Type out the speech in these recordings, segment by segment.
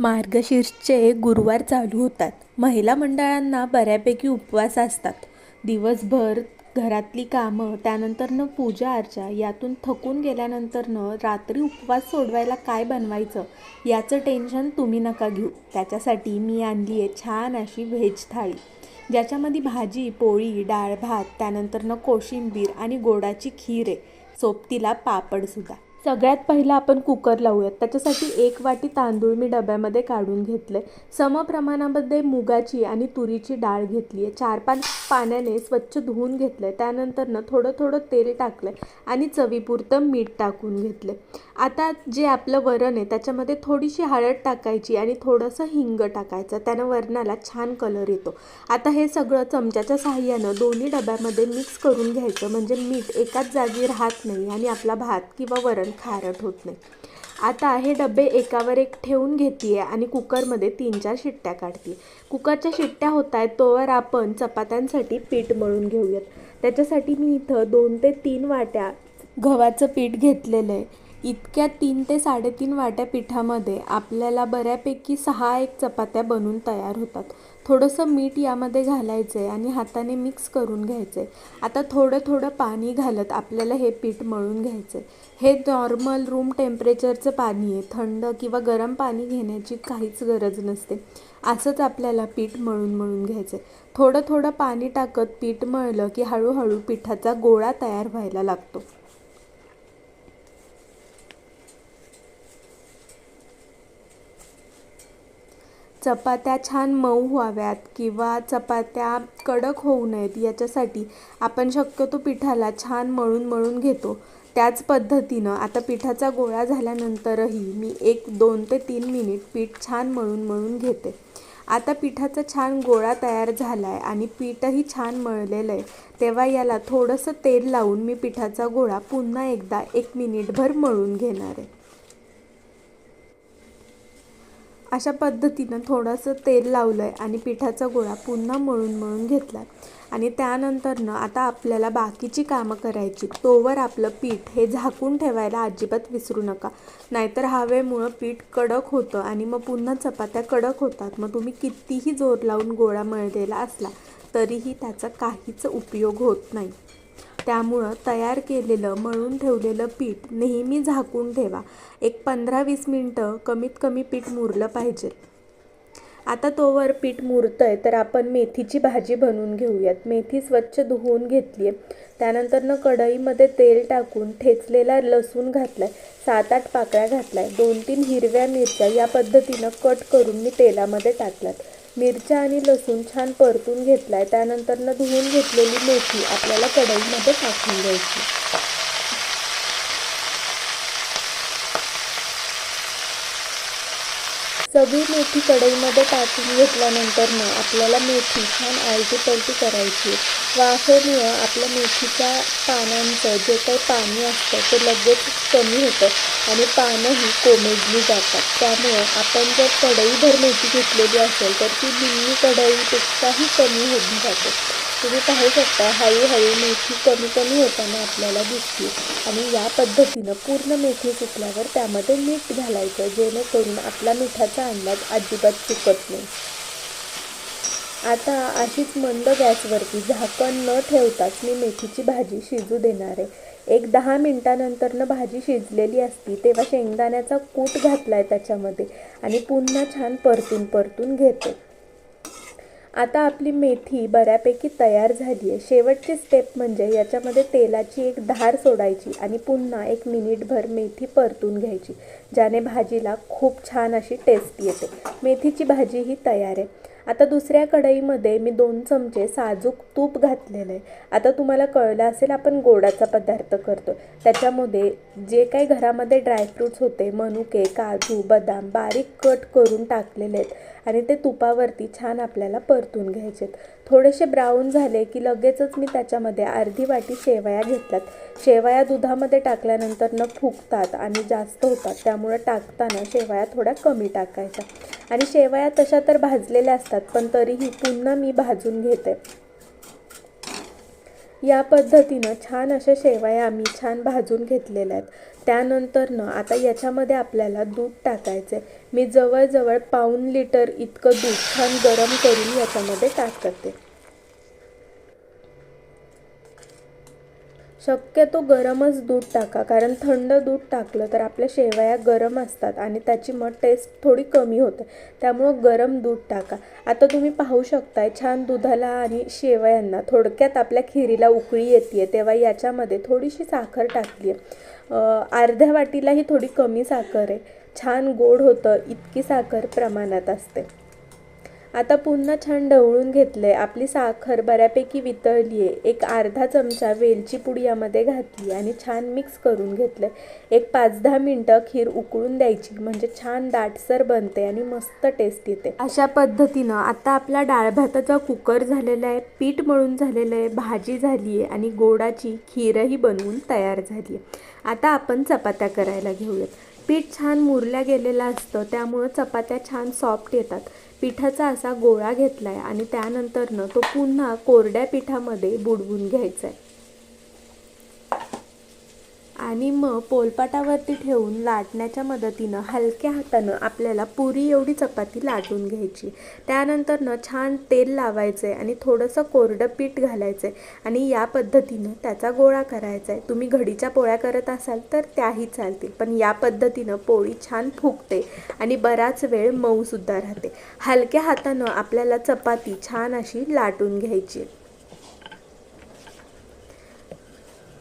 मार्गशीर्षचे गुरुवार चालू होतात. महिला मंडळांना बऱ्यापैकी उपवास असतात. दिवसभर घरातली कामं त्यानंतरनं पूजा अर्चा यातून थकून गेल्यानंतरनं रात्री उपवास सोडवायला काय बनवायचं याचं टेन्शन तुम्ही नका घेऊ. त्याच्यासाठी मी आणली आहे छान अशी व्हेज थाळी. ज्याच्यामध्ये भाजी पोळी डाळ भात त्यानंतरनं कोशिंबीर आणि गोडाची खीर आहे. सोबतीला पापडसुद्धा सगळ्यात पहिलं आपण कुकर लावूयात. त्याच्यासाठी एक वाटी तांदूळ मी डब्यामध्ये काढून घेतले समप्रमाणामध्ये मुगाची आणि तुरीची डाळ घेतली आहे चार पाच पाण्याने स्वच्छ धुवून घेतलं आहे त्यानंतरनं थोडं थोडं तेल टाकलं आहे आणि चवीपुरतं मीठ टाकून घेतलं आता जे आपलं वरण आहे त्याच्यामध्ये थोडीशी हळद टाकायची आणि थोडंसं हिंग टाकायचं. त्यानं वरणाला छान कलर येतो. आता हे सगळं चमच्याच्या साहाय्यानं दोन्ही डब्यामध्ये मिक्स करून घ्यायचं. म्हणजे मीठ एकाच जागी राहत नाही आणि आपला भात किंवा वरण खारट होत नाही. आता हे डबे एकावर एक ठेवून घेते आहे आणि कुकरमध्ये तीन चार शिट्ट्या काढते कुकरच्या शिट्ट्या होत आहेत तोवर आपण चपात्यांसाठी पीठ मळून घेऊयात. त्याच्यासाठी मी इथं दोन ते तीन वाट्या गव्हाचं पीठ घेतलेलं आहे. इतक्या तीन ते साडेतीन वाट्या पिठामध्ये आपल्याला बऱ्यापैकी सहा एक चपात्या बनून तयार होतात. थोडंसं मीठ यामध्ये घालायचं आहे आणि हाताने मिक्स करून घ्यायचं आहे आता थोडं थोडं पाणी घालत आपल्याला हे पीठ मळून घ्यायचं आहे हे नॉर्मल रूम टेम्परेचरचं पाणी आहे. थंड किंवा गरम पाणी घेण्याची काहीच गरज नसते. असंच आपल्याला पीठ मळून मळून घ्यायचं आहे थोडं थोडं पाणी टाकत पीठ मळलं की हळूहळू पिठाचा गोळा तयार व्हायला लागतो. चपात्या छान मऊ व्हाव्यात किंवा चपात्या कडक होऊ नयेत याच्यासाठी आपण शक्यतो पिठाला छान मळून मळून घेतो. त्याच पद्धतीनं आता पिठाचा गोळा झाल्यानंतरही मी एक दोन ते तीन मिनिट पीठ छान मळून मळून घेते. आता पिठाचा छान गोळा तयार झाला आहे आणि पीठही छान मळलेलं आहे. तेव्हा याला थोडंसं तेल लावून मी पिठाचा गोळा पुन्हा एकदा एक मिनिटभर मळून घेणार आहे. अशा पद्धतीनं थोडंसं तेल लावलं आहे आणि पिठाचा गोळा पुन्हा मळून मळून घेतला आणि त्यानंतरनं आता आपल्याला बाकीची कामं करायची. तोवर आपलं पीठ हे झाकून ठेवायला अजिबात विसरू नका. नाहीतर हवेमुळं पीठ कडक होतं आणि मग पुन्हा चपात्या कडक होतात. मग तुम्ही कितीही जोर लावून गोळा मळलेला असला तरीही त्याचा काहीच उपयोग होत नाही. त्यामुळं तयार केलेलं मळून ठेवलेलं पीठ नेहमी झाकून ठेवा. एक पंधरा वीस मिनटं कमीत कमी पीठ मुरलं पाहिजे. आता तोवर पीठ मुरतं आहे तर आपण मेथीची भाजी बनवून घेऊयात. मेथी स्वच्छ धुवून घेतली आहे त्यानंतरनं कढईमध्ये तेल टाकून ठेचलेला लसूण घातला आहे सात आठ पाकळ्या घातल्या. आहे दोन तीन हिरव्या मिरच्या या पद्धतीनं कट करून मी तेलामध्ये टाकल्यात. मिरच्या आणि लसूण छान परतून घेतला आहे त्यानंतरनं धुवून घेतलेली मेथी आपल्याला कढईमध्ये टाकून द्यायची. सगळी मेथी कढईमध्ये टाकून घेतल्यानंतरनं आपल्याला मेथी छान आलटी पलटी करायची वाफेमुळं आपल्या मेथीच्या पानांचं जे काही पाणी असतं ते लगेच कमी होतं आणि पानंही कोमेजली जातात. त्यामुळं आपण जर कढईभर मेथी घेतलेली असेल तर ती निम्मी कढईपेक्षाही कमी होऊन जाते. तुम्ही पाहू शकता हळूहळू मेथी कमी कमी होताना आपल्याला दिसते. आणि या पद्धतीनं पूर्ण मेथी सुकल्यावर त्यामध्ये मीठ घालायचं जेणेकरून आपला मिठाचा अंदाज अजिबात चुकत नाही. आता अशीच मंद गॅसवरती झाकण न ठेवताच मी मेथीची भाजी शिजू देणार आहे. एक दहा मिनटानंतरनं भाजी शिजलेली असती तेव्हा शेंगदाण्याचा कूट घातला आहे त्याच्यामध्ये आणि पुन्हा छान परतून परतून घेतो. आता आपली मेथी बऱ्यापैकी तयार झाली आहे. शेवटची स्टेप म्हणजे याच्यामध्ये तेलाची एक धार सोडायची आणि पुन्हा एक मिनिटभर मेथी परतून घ्यायची ज्याने भाजीला खूप छान अशी टेस्ट येते. मेथीची भाजी ही तयार आहे. आता दुसऱ्या कढईमध्ये मी दोन चमचे साजूक तूप घातलेलं आहे. आता तुम्हाला कळलं असेल आपण गोडाचा पदार्थ करतो त्याच्यामध्ये जे काही घरामध्ये ड्रायफ्रूट्स होते मनुके काजू बदाम बारीक कट करून टाकलेले आहेत आणि ते तुपावरती छान आपल्याला परतून घ्यायचे थोडेसे ब्राऊन झाले की लगेचच मी त्याच्यामध्ये अर्धी वाटी शेवया घेतल्यात. शेवया दुधामध्ये टाकल्यानंतर न फुगतात आणि जास्त होतात. त्यामुळं टाकताना शेवया थोड्या कमी टाकायच्या. आणि शेवया तशा तर भाजलेल्या असतात पण तरीही पुन्हा मी भाजून घेते. या पद्धतीनं छान अशा शेवया आम्ही छान भाजून घेतलेल्या आहेत. त्यानंतरनं आता याच्यामध्ये आपल्याला दूध टाकायचं आहे. मी जवळजवळ पाऊन लिटर इतकं दूध छान गरम करून याच्यामध्ये टाकते. शक्यतो गरमच दूध टाका कारण थंड दूध टाकलं तर आपल्या शेवया गरम असतात आणि त्याची मग टेस्ट थोडी कमी होते. त्यामुळं गरम दूध टाका. आता तुम्ही पाहू शकताय छान दुधाला आणि शेवयांना थोडक्यात आपल्या खिरीला उकळी येते तेव्हा याच्यामध्ये थोडीशी साखर टाकली आहे अर्ध्या वाटीलाही थोडी कमी साखर आहे. छान गोड होतं इतकी साखर प्रमाणात असते. आता पुन्हा छान ढवळून घेतलंय. आपली साखर बऱ्यापैकी वितळली आहे एक अर्धा चमचा वेलची पूड यामध्ये घातली आणि छान मिक्स करून घेतलंय. एक पाच दहा मिनटं खीर उकळून द्यायची म्हणजे छान दाटसर बनते आणि मस्त टेस्ट येते. अशा पद्धतीनं आता आपला डाळ भाताचा कुकर झालेला आहे पीठ मळून झालेलं आहे भाजी झाली आहे आणि गोडाची खीरही बनवून तयार झाली आहे आता आपण चपात्या करायला घेऊयात. पीठ छान मुरल्या गेलेलं असतं त्यामुळं चपात्या छान सॉफ्ट येतात. पिठाचा असा गोळा घेतला आहे आणि त्यानंतरनं तो पुन्हा कोरड्या पिठामध्ये बुडवून घ्यायचा आहे आणि मग पोलपाटावरती ठेवून लाटण्याच्या मदतीनं हलक्या हातानं आपल्याला पुरी एवढी चपाती लाटून घ्यायची. त्यानंतरनं छान तेल लावायचं आहे आणि थोडंसं कोरडं पीठ घालायचं आहे आणि या पद्धतीनं त्याचा गोळा करायचा आहे तुम्ही घडीच्या पोळ्या करत असाल तर त्याही चालतील पण या पद्धतीनं पोळी छान फुगते आणि बराच वेळ मऊसुद्धा राहते. हलक्या हातानं आपल्याला चपाती छान अशी लाटून घ्यायची.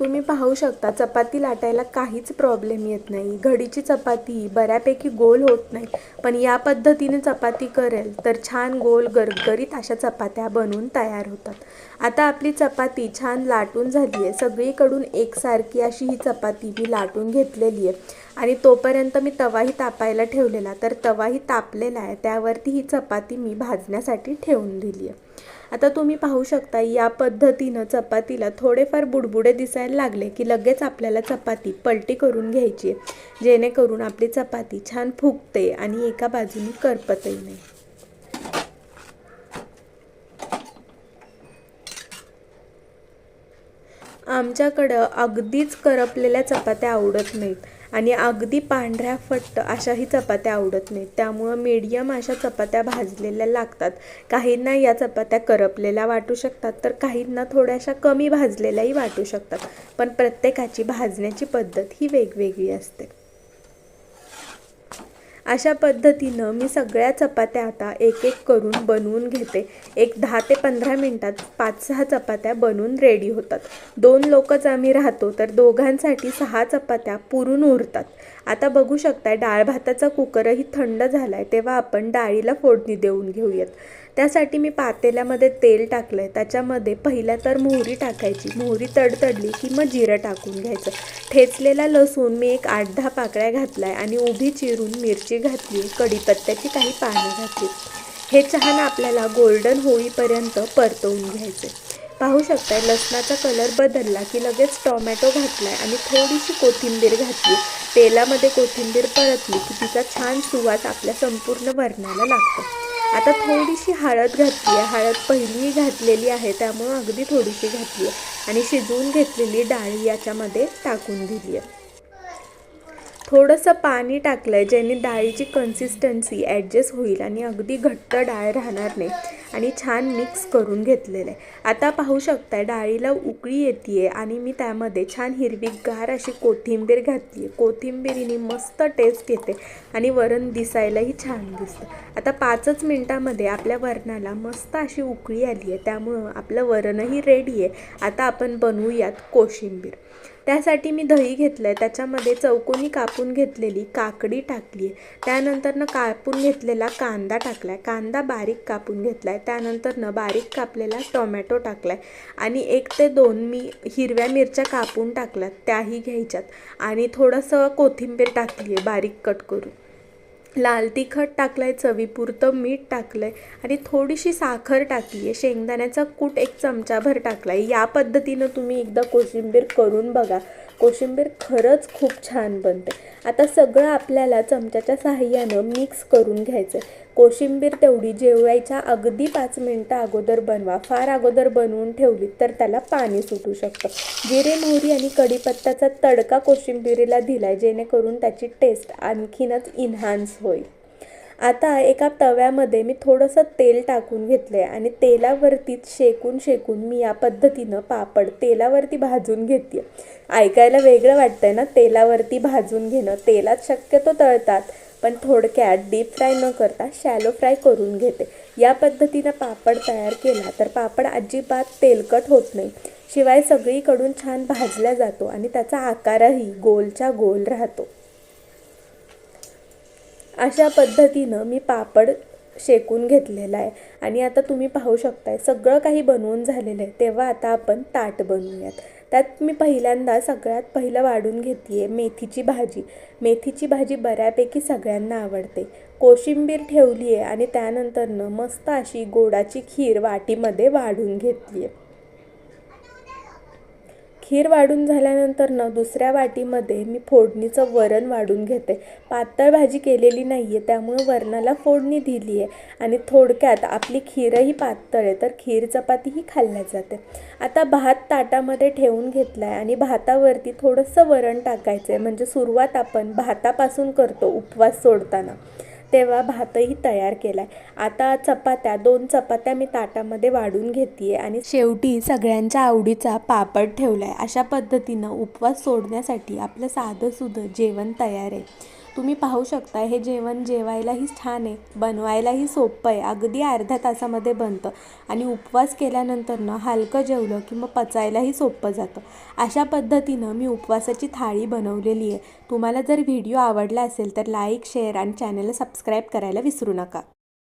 तुम्ही पाहू शकता चपाती लाटायला काहीच प्रॉब्लेम येत नाही. घडीची चपाती बऱ्यापैकी गोल होत नाही. पण या पद्धतीने चपाती करेल तर छान गोल गरगरीत अशा चपात्या बनवून तयार होतात. आता आपली चपाती छान लाटून झाली आहे. सगळीकडून एकसारखी अशी ही चपाती मी लाटून घेतलेली आहे. आणि तोपर्यंत मी तवाही तापायला ठेवलेला तर तवाही तापलेला आहे. त्यावरती ही चपाती मी भाजण्यासाठी ठेवून दिली आहे. आता तुम्ही पाहू शकता या पद्धतीनं चपातीला थोडेफार बुडबुडे दिसायला लागले की लगेच आपल्याला चपाती पलटी करून घ्यायची आहे. जेणेकरून आपली चपाती छान फुगते आणि एका बाजूने करपतही नाही. आमच्याकडं अगदीच करपलेल्या चपात्या आवडत नाहीत. आणि अगदी पांढऱ्या फट्ट अशाही चपात्या आवडत नाहीत. त्यामुळं मीडियम अशा चपात्या भाजलेल्या लागतात. काहींना या चपात्या करपलेल्या वाटू शकतात तर काहींना थोड्याशा कमी भाजलेल्याही वाटू शकतात. पण प्रत्येकाची भाजण्याची पद्धत ही वेगवेगळी असते. अशा पद्धतीनं मी सगळ्या चपात्या आता एक एक करून बनवून घेते. एक दहा ते पंधरा मिनटात पाच सहा चपात्या बनवून रेडी होतात. दोन लोकच आम्ही राहतो तर दोघांसाठी सहा चपात्या पुरून उरतात. आता बघू शकताय डाळ भाताचा कुकरही थंड झाला आहे तेव्हा आपण डाळीला फोडणी देऊन घेऊयात. त्यासाठी मी पातेल्यामध्ये तेल टाकलं आहे त्याच्यामध्ये पहिल्या तर मोहरी टाकायची. मोहरी तडतडली की मग जिरं टाकून घ्यायचं. ठेचलेला लसूण मी एक आठ दहा पाकळ्या घातला आहे आणि उभी चिरून मिरची घातली कढीपत्त्याची काही पानं घातली. हे छान आपल्याला गोल्डन होळीपर्यंत परतवून घ्यायचे पाहू शकताय लसणाचा कलर बदलला की लगेच टोमॅटो घातला आहे आणि थोडीशी कोथिंबीर घातली. तेलामध्ये कोथिंबीर परतली की तिचा छान सुवास आपल्या संपूर्ण वरणाला लागतो. आता थोडीशी हळद घातली आहे हळद पहिली घातलेली आहे त्यामुळं अगदी थोडीशी घातली आहे आणि शिजवून घेतलेली डाळी याच्यामध्ये टाकून दिली आहे थोडंसं पाणी टाकलं आहे ज्याने डाळीची कन्सिस्टन्सी ॲडजस्ट होईल आणि अगदी घट्ट डाळ राहणार नाही. आणि छान मिक्स करून घेतलेलं आहे. आता पाहू शकताय डाळीला उकळी येते आहे आणि मी त्यामध्ये छान हिरवीगार अशी कोथिंबीर घातली आहे कोथिंबीरीने मस्त टेस्ट येते आणि वरण दिसायलाही छान दिसतं. आता पाचच मिनटामध्ये आपल्या वरणाला मस्त अशी उकळी आली आहे त्यामुळं आपलं वरणही रेडी आहे. आता आपण बनवूयात कोशिंबीर. त्यासाठी मी दही घेतलं आहे त्याच्यामध्ये चौकोनी कापून घेतलेली काकडी टाकली आहे त्यानंतरनं कापून घेतलेला कांदा टाकला आहे कांदा बारीक कापून घेतला आहे त्यानंतरनं बारीक कापलेला टोमॅटो टाकला आहे आणि एक ते दोन मी हिरव्या मिरच्या कापून टाकल्यात. त्याही घ्यायच्यात. आणि थोडंसं कोथिंबीर टाकली आहे बारीक कट करून. लाल तिखट टाकलं आहे चवीपुरतं मीठ टाकलं आहे आणि थोडीशी साखर टाकली आहे शेंगदाण्याचा कूट एक चमचाभर टाकला आहे या पद्धतीनं तुम्ही एकदा कोशिंबीर करून बघा. कोशिंबीर खरंच खूप छान बनते आता सगळं आपल्याला चमच्याच्या साहाय्यानं मिक्स करून घ्यायचं आहे कोशिंबीर तेवढी जेवायच्या अगदी पाच मिनटं अगोदर बनवा. फार अगोदर बनवून ठेवली तर त्याला पाणी सुटू शकतं. जिरे मोहरी आणि कढीपत्त्याचा तडका कोशिंबिरीला दिलाय जेणेकरून त्याची टेस्ट आणखीनच इन्हान्स होईल. आता एका तव्यामध्ये मी थोडंसं तेल टाकून घेतलं आहे आणि तेलावरतीच शेकून शेकून मी या पद्धतीनं पापड तेलावरती भाजून घेते ऐकायला वेगळं वाटतंय ना? तेलावरती भाजून घेणं. तेलात शक्यतो तळतात. पण थोडक्यात डीप फ्राय न करता शॅलो फ्राय करून घेते. या पद्धतीनं पापड तयार केला तर पापड अजिबात तेलकट होत नाही. शिवाय सगळीकडून छान भाजला जातो आणि त्याचा आकारही गोलच्या गोल राहतो. अशा पद्धतीनं मी पापड शेकून घेतलेला आहे. आणि आता तुम्ही पाहू शकताय सगळं काही बनवून झालेलं आहे. तेव्हा आता आपण ताट बनवूयात. त्यात मी पहिल्यांदा सगळ्यात पहिलं वाढून घेते आहे मेथीची भाजी. मेथीची भाजी बऱ्यापैकी सगळ्यांना आवडते. कोशिंबीर ठेवली आहे आणि त्यानंतरनं मस्त अशी गोडाची खीर वाटीमध्ये वाढून घेतली आहे खीर वाढून झाल्यानंतर ना दुसऱ्या वाटीमध्ये मी फोडणीचं वरण वाढून घेते. पातळ भाजी केलेली नाही आहे त्यामुळे वरणाला फोडणी दिली आहे आणि थोडक्यात आपली खीरही पातळ आहे तर खीर चपातीही खाल्ल्या जाते. आता भात ताटामध्ये ठेवून घेतला आहे आणि भातावरती थोडंसं वरण टाकायचं आहे म्हणजे सुरुवात आपण भातापासून करतो उपवास सोडताना. तेव्हा भातही तयार केला आहे आता चपात्या दोन चपात्या मी ताटामध्ये वाढून घेते आणि शेवटी सगळ्यांच्या आवडीचा पापड ठेवला आहे अशा पद्धतीनं उपवास सोडण्यासाठी आपलं साधंसुधं जेवण तयार आहे. तुम्ही पाहू शकता हे जेवण जेवायलाही छान आहे बनवायलाही सोपं आहे अगदी अर्ध्या तासामध्ये बनतं. आणि उपवास केल्यानंतरनं हलकं जेवलं की मग पचायलाही सोपं जातं. अशा पद्धतीनं मी उपवासाची थाळी बनवलेली आहे. तुम्हाला जर व्हिडिओ आवडला असेल तर लाईक शेअर आणि चॅनलला सबस्क्राईब करायला विसरू नका.